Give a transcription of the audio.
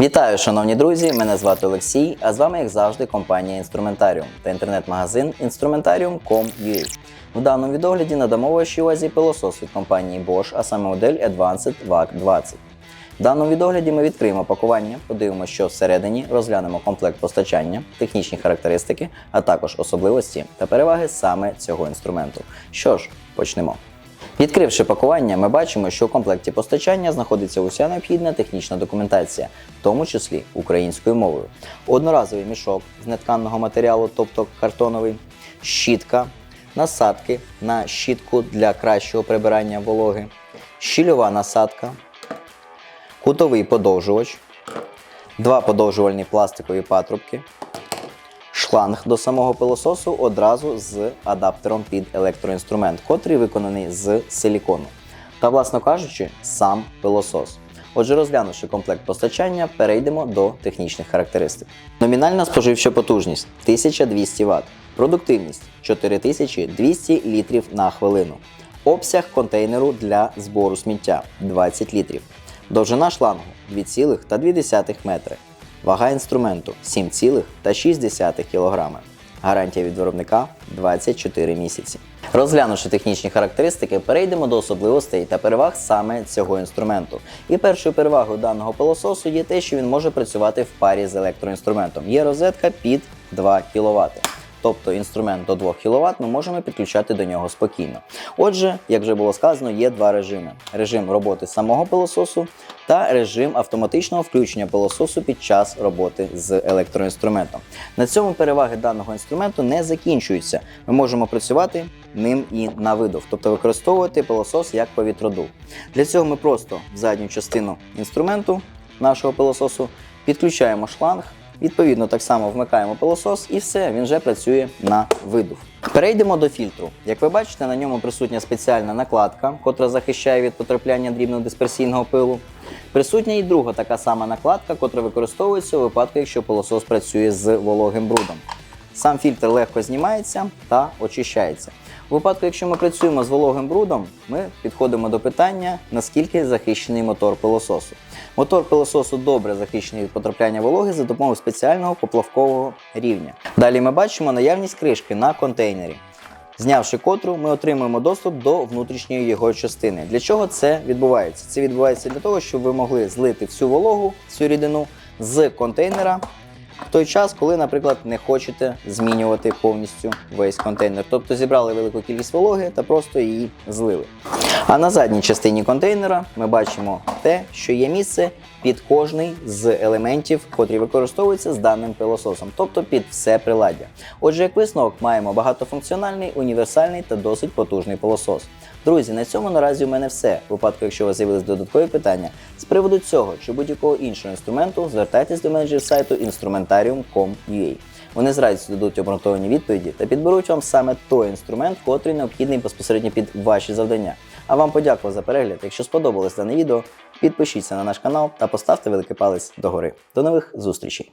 Вітаю, шановні друзі! Мене звати Олексій, а з вами, як завжди, компанія Інструментаріум та інтернет-магазин Instrumentarium.com.ua. В даному відогляді надамо вашій увазі пилосос від компанії Bosch, а саме модель Advanced VAC 20. В даному відогляді ми відкриємо пакування, подивимося, що всередині, розглянемо комплект постачання, технічні характеристики, а також особливості та переваги саме цього інструменту. Що ж, почнемо. Відкривши пакування, ми бачимо, що у комплекті постачання знаходиться уся необхідна технічна документація, в тому числі українською мовою. Одноразовий мішок з нетканного матеріалу, тобто картоновий, щітка, насадки на щітку для кращого прибирання вологи, щільова насадка, кутовий подовжувач, два подовжувальні пластикові патрубки, шланг до самого пилососу одразу з адаптером під електроінструмент, котрий виконаний з силікону. Та, власно кажучи, сам пилосос. Отже, розглянувши комплект постачання, перейдемо до технічних характеристик. Номінальна споживча потужність 1200 Вт, продуктивність 4200 літрів на хвилину, обсяг контейнеру для збору сміття 20 літрів, довжина шлангу 2,2 метри, Вага інструменту 7,6 кг. Гарантія від виробника 24 місяці. Розглянувши технічні характеристики, перейдемо до особливостей та переваг саме цього інструменту. І першою перевагою даного пилососу є те, що він може працювати в парі з електроінструментом. Є розетка під 2 кВт. Тобто інструмент до 2 кВт ми можемо підключати до нього спокійно. Отже, як вже було сказано, є два режими: режим роботи самого пилососу та режим автоматичного включення пилососу під час роботи з електроінструментом. На цьому переваги даного інструменту не закінчуються. Ми можемо працювати ним і на видов, тобто використовувати пилосос як повітродув. Для цього ми просто в задню частину інструменту нашого пилососу підключаємо шланг. Відповідно, так само вмикаємо пилосос і все, він вже працює на видув. Перейдемо до фільтру. Як ви бачите, на ньому присутня спеціальна накладка, котра захищає від потрапляння дрібнодисперсійного пилу. Присутня і друга така сама накладка, котра використовується у випадку, якщо пилосос працює з вологим брудом. Сам фільтр легко знімається та очищається. У випадку, якщо ми працюємо з вологим брудом, ми підходимо до питання, наскільки захищений мотор пилососу. Мотор пилососу добре захищений від потрапляння вологи за допомогою спеціального поплавкового рівня. Далі ми бачимо наявність кришки на контейнері. Знявши котру, ми отримуємо доступ до внутрішньої його частини. Для чого це відбувається? Це відбувається для того, щоб ви могли злити всю вологу, всю рідину з контейнера в той час, коли, наприклад, не хочете змінювати повністю весь контейнер. Тобто зібрали велику кількість вологи та просто її злили. А на задній частині контейнера ми бачимо те, що є місце під кожний з елементів, котрі використовуються з даним пилососом, тобто під все приладдя. Отже, як висновок, маємо багатофункціональний, універсальний та досить потужний пилосос. Друзі, на цьому наразі у мене все. В випадку, якщо у вас з'явились додаткові питання з приводу цього чи будь-якого іншого інструменту, звертайтесь до менеджерів сайту instrumentarium.com.ua. Вони з радістю дадуть обґрунтовані відповіді та підберуть вам саме той інструмент, котрий необхідний безпосередньо під ваші завдання. А вам подякував за перегляд. Якщо сподобалось дане відео, підпишіться на наш канал та поставте великий палець догори. До нових зустрічей!